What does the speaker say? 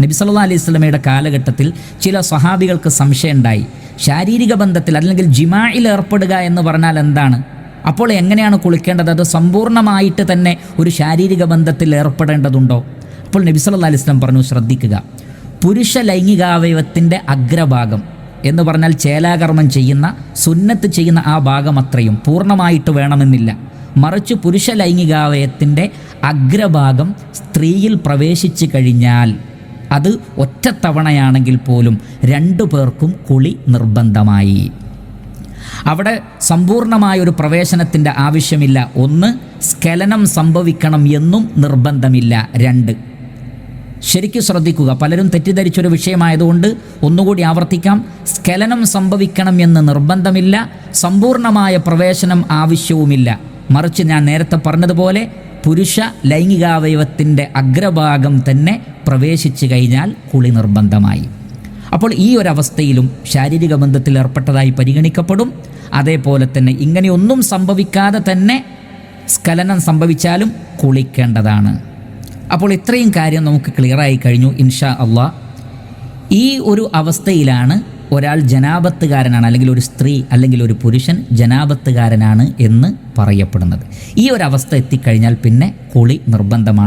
നബി സല്ലാ അലൈഹി സ്വലമയുടെ കാലഘട്ടത്തിൽ ചില സ്വഹാബികൾക്ക് സംശയമുണ്ടായി. ശാരീരിക ബന്ധത്തിൽ അല്ലെങ്കിൽ ജിമായിൽ ഏർപ്പെടുക എന്ന് പറഞ്ഞാൽ എന്താണ്? അപ്പോൾ എങ്ങനെയാണ് കുളിക്കേണ്ടത്? അത് സമ്പൂർണമായിട്ട് തന്നെ ഒരു ശാരീരിക ബന്ധത്തിൽ ഏർപ്പെടേണ്ടതുണ്ടോ? അപ്പോൾ നബി സല്ലാ അലൈഹി സ്വലം പറഞ്ഞു ശ്രദ്ധിക്കുക. പുരുഷ ലൈംഗികാവയവത്തിന്റെ അഗ്രഭാഗം എന്ന് പറഞ്ഞാൽ ചേലാകർമ്മം ചെയ്യുന്ന സുന്നത്ത് ചെയ്യുന്ന ആ ഭാഗം അത്രയും പൂർണമായിട്ട് വേണമെന്നില്ല. മറിച്ച് പുരുഷ ലൈംഗികാവയത്തിന്റെ അഗ്രഭാഗം സ്ത്രീയിൽ പ്രവേശിച്ചു കഴിഞ്ഞാൽ അത് ഒറ്റത്തവണയാണെങ്കിൽ പോലും രണ്ടു പേർക്കും കുളി നിർബന്ധമായി. അവിടെ സമ്പൂർണമായ ഒരു പ്രവേശനത്തിന്റെ ആവശ്യമില്ല. ഒന്ന് സ്കലനം സംഭവിക്കണം എന്നും നിർബന്ധമില്ല. രണ്ട് ശരിക്കും ശ്രദ്ധിക്കുക. പലരും തെറ്റിദ്ധരിച്ചൊരു വിഷയമായതുകൊണ്ട് ഒന്നുകൂടി ആവർത്തിക്കാം. സ്കലനം സംഭവിക്കണം എന്ന് നിർബന്ധമില്ല. സമ്പൂർണമായ പ്രവേശനം ആവശ്യവുമില്ല. മറിച്ച് ഞാൻ നേരത്തെ പറഞ്ഞതുപോലെ പുരുഷ ലൈംഗികാവയവത്തിന്റെ അഗ്രഭാഗം തന്നെ പ്രവേശിച്ചു കഴിഞ്ഞാൽ കുളി നിർബന്ധമായി. അപ്പോൾ ഈ ഒരവസ്ഥയിലും ശാരീരിക ബന്ധത്തിൽ ഏർപ്പെട്ടതായി പരിഗണിക്കപ്പെടും. അതേപോലെ തന്നെ ഇങ്ങനെയൊന്നും സംഭവിക്കാതെ തന്നെ സ്കലനം സംഭവിച്ചാലും കുളിക്കേണ്ടതാണ്. അപ്പോൾ ഇത്രയും കാര്യം നമുക്ക് ക്ലിയറായി കഴിഞ്ഞു ഇൻഷാ അള്ളാ. ഈ ഒരു അവസ്ഥയിലാണ് ഒരാൾ ജനാപത്തുകാരനാണ് അല്ലെങ്കിൽ ഒരു സ്ത്രീ അല്ലെങ്കിൽ ഒരു പുരുഷൻ ജനാപത്തുകാരനാണ് എന്ന് പറയപ്പെടുന്നത്. ഈ ഒരു അവസ്ഥ എത്തിക്കഴിഞ്ഞാൽ പിന്നെ കുളി നിർബന്ധമാണ്.